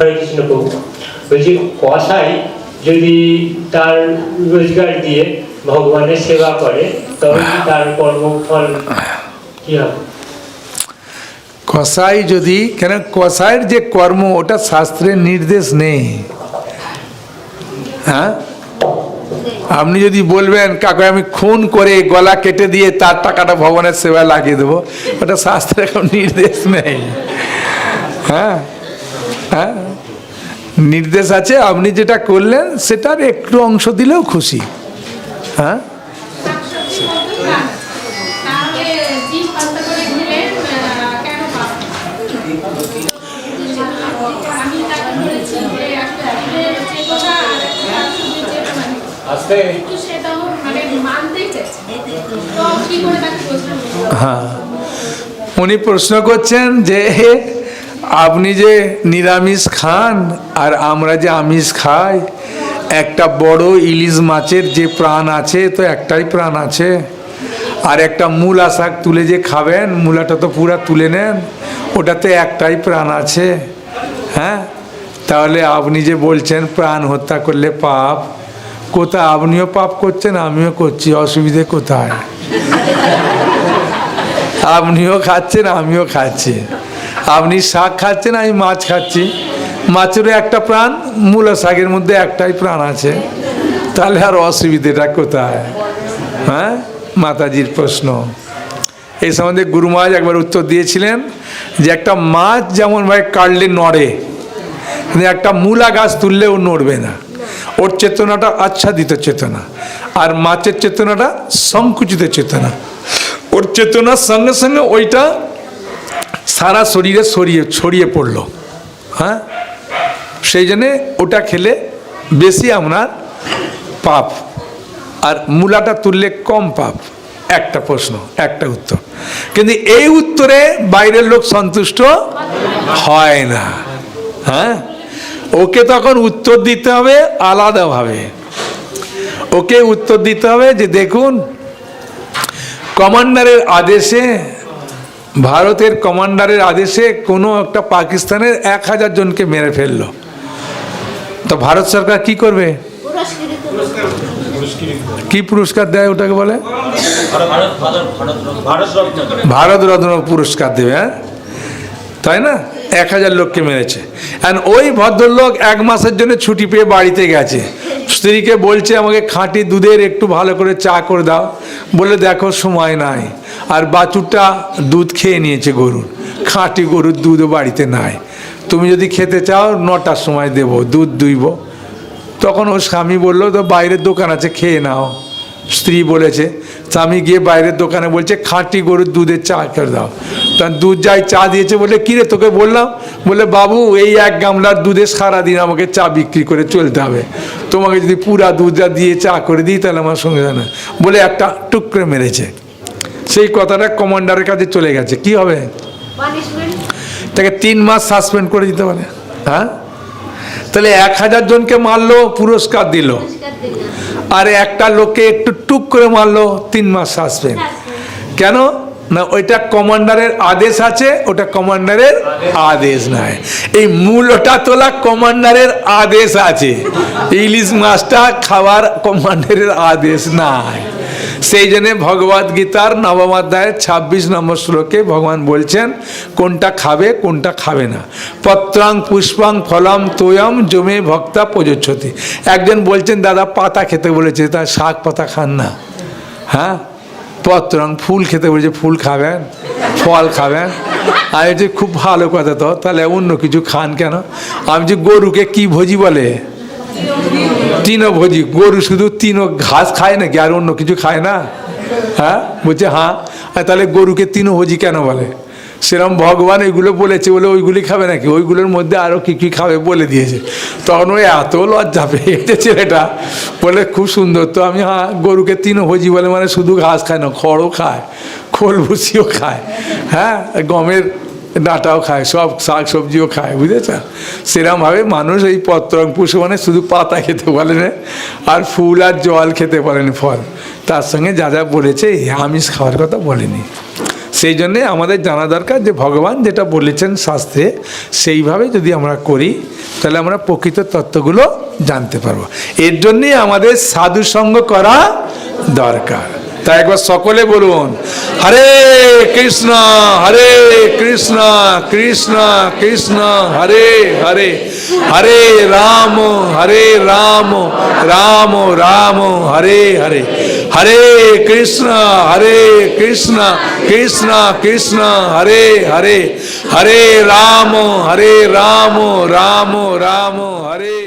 প্রভু বলছি, কসাই যদি তার রোজগার দিয়ে ভগবানের সেবা করে তবে তার কর্মফল কি হবে? কসাই যদি, কেন কসাইয়ের যে কর্ম, ওটা শাস্ত্রের নির্দেশ নেই। হ্যাঁ? আপনি যদি বলবেন, কাকু, আমি খুন করে গলা কেটে দিয়ে তার টাকাটা ভগবানের সেবায় লাগিয়ে দেবো, ওটা শাস্ত্রের নির্দেশ নেই। হ্যাঁ? হ্যাঁ নির্দেশ আছে আপনি যেটা করলেন সেটার একটু অংশ দিলেও খুশি হ্যাঁ তাহলে জিভ হত্যা করে খেলে আহ, কেন পাপ? আমি তাকে বলেছি যে একটা ফুলের চেতনা আর একটা শাশুড়ির চেতনা নেই। কিন্তু সেটাও মানতেই চাইছে না। তো কি করে তাকে প্রশ্ন করব? হ্যাঁ উনি প্রশ্ন করছেন যে আপনি যে নিরামিষ খান আর আমরা যে আমিষ খাই, একটা বড় ইলিশ মাছের যে প্রাণ আছে, তো একটাই প্রাণ আছে। আর একটা মূলা শাক তুলে যে খাবেন, মূলাটা তো পুরা তুলে নেন, ওটাতে একটাই প্রাণ আছে। হ্যাঁ? তাহলে আপনি যে বলছেন প্রাণ হত্যা করলে পাপ, কোথায়? আপনিও পাপ করছেন, আমিও করছি, অসুবিধে কোথায়? আপনিও খাচ্ছেন, আমিও খাচ্ছি। আপনি শাক খাচ্ছেন, আমি মাছ খাচ্ছি। মাছেরও একটা প্রাণ, মূলা শাকের মধ্যে একটাই প্রাণ আছে। তাহলে আর অসুবিধেটা কোথায়? হ্যাঁ? মাতাজির প্রশ্ন। এই সম্বন্ধে গুরু একবার উত্তর দিয়েছিলেন যে একটা মাছ যেমন ভাই কাটলে নড়ে একটা মূলা গাছ তুললেও নড়বে না। ওর চেতনাটা আচ্ছাদিত চেতনা, আর মাছের চেতনাটা সংকুচিত চেতনা। ওর চেতনার সঙ্গে সঙ্গে ওইটা সারা শরীরে ছড়িয়ে ছড়িয়ে পড়ল। হ্যাঁ? সেই জন্যে ওটা খেলে বেশি আপনার পাপ। আর মূলাটা তুললে কম পাপ। একটা প্রশ্ন, একটা উত্তর। কিন্তু এই উত্তরে বাইরের লোক সন্তুষ্ট হয় না। হ্যাঁ? ওকে তখন উত্তর দিতে হবে আলাদাভাবে। ওকে উত্তর দিতে হবে যে দেখুন, কমান্ডারের আদেশে ভারতের কমান্ডারের আদেশে কোনো একটা পাকিস্তানের এক হাজার জনকে মেরে ফেলল। তো ভারত সরকার কি করবে? কি পুরস্কার দেয় ওটাকে বলে? ভারত রত্ন পুরস্কার দেবে হ্যাঁ? তাই না? এক হাজার লোককে মেরেছে। অ্যান্ড ওই ভদ্রলোক এক মাসের জন্য ছুটি পেয়ে বাড়িতে গেছে। স্ত্রীকে বলছে, আমাকে খাঁটি দুধের একটু ভালো করে চা করে দাও। বলে, দেখো, সময় নাই। আর বাছুরটা দুধ খেয়ে নিয়েছে গরুর। খাঁটি গরুর দুধও বাড়িতে নাই। তুমি যদি খেতে চাও, নটার সময় দেবো, দুধ দুইব। তখন ওর স্বামী বলল, তো বাইরের দোকান আছে, খেয়ে নাও। স্ত্রী বলেছে, স্বামী গিয়ে বাইরের দোকানে বলছে, খাঁটি গরুর দুধের চা করে দাও। তখন দুধ যাই চা দিয়েছে বলে কিরে তোকে বললাম? বলে, বাবু, এই এক গামলার দুধে সারাদিন আমাকে চা বিক্রি করে চলতে হবে। তোমাকে যদি পুরা দুধটা দিয়ে চা করে দিই, তাহলে আমার সঙ্গে জানা বলে একটা টুকরে মেরেছে। সেই কথাটা কমান্ডারের কাছে চলে গেছে। কি হবে? তাকে তিন মাস সাসপেন্ড করে দিতে পারে। হ্যাঁ? তাহলে এক হাজার জনকে মারলো পুরস্কার দিল। আর একটা লোককে একটু টুক করে মারলো তিন মাস সাসপেন্ড কেন? না ওইটা কমান্ডারের আদেশ আছে ওটা কমান্ডারের আদেশ নাই। এই মূলটা তোলা কমান্ডারের আদেশ আছে। ইলিশ মাছটা খাওয়ার কমান্ডারের আদেশ নাই। সেই জন্য ভগবদ গীতার নবম অধ্যায়ের ছাব্বিশ নম্বর শ্লোকে ভগবান বলছেন, কোনটা খাবে কোনটা খাবে না। পত্রাং পুষ্পাং ফলম তোয়ম জমে ভক্তা প্রযোচ্ছতি। একজন বলছেন, দাদা, পাতা খেতে বলেছে তার শাক পাতা খান না। হ্যাঁ? পত্রং ফুল খেতে বলেছে, ফুল খাবেন? ফল খাবেন? আমি যে খুব ভালো কথা তো, তাহলে অন্য কিছু খান কেন? আমি যে গরুকে কি ভোজি বলে? তিনও ভোজি গরু শুধু তিনও ঘাস খায় নাকি আর অন্য কিছু খায় না হ্যাঁ বলছে হ্যাঁ তাহলে গরুকে তিনও ভোজি কেন বলে সেরম ভগবান এগুলো বলেছে বলে ওইগুলি খাবে নাকি ওইগুলোর মধ্যে আরও কী কী খাবে বলে দিয়েছে তখন ওই এত লজ্জা পেয়েছে ছেলেটা বলে খুব সুন্দর তো আমি হ্যাঁ গরুকে তিনও ভোজি বলে মানে শুধু ঘাস খায় না খড়ও খায় খোল ভুসিও খায় হ্যাঁ গমের ডাঁটাও খায়, সব শাক সবজিও খায়, বুঝেছ? সেরমভাবে মানুষ এই পত্রং পুষে মানে শুধু পাতা খেতে পারে না, আর ফুল আর জল খেতে পারেন ফল। তার সঙ্গে যা যা বলেছে আমিষ খাওয়ার কথা বলেনি। সেই জন্যে আমাদের জানা দরকার যে ভগবান যেটা বলেছেন শাস্ত্রে, সেইভাবে যদি আমরা করি, তাহলে আমরা প্রকৃত তত্ত্বগুলো জানতে পারব। এর জন্যই আমাদের সাধুসঙ্গ করা দরকার। তাই একবার সকলে বলুন, হরে কৃষ্ণ হরে কৃষ্ণ কৃষ্ণ কৃষ্ণ, হরে হরে হরে রাম হরে রাম রাম রাম, হরে হরে হরে কৃষ্ণ হরে কৃষ্ণ কৃষ্ণ কৃষ্ণ, হরে হরে হরে রাম হরে রাম রাম রাম, হরে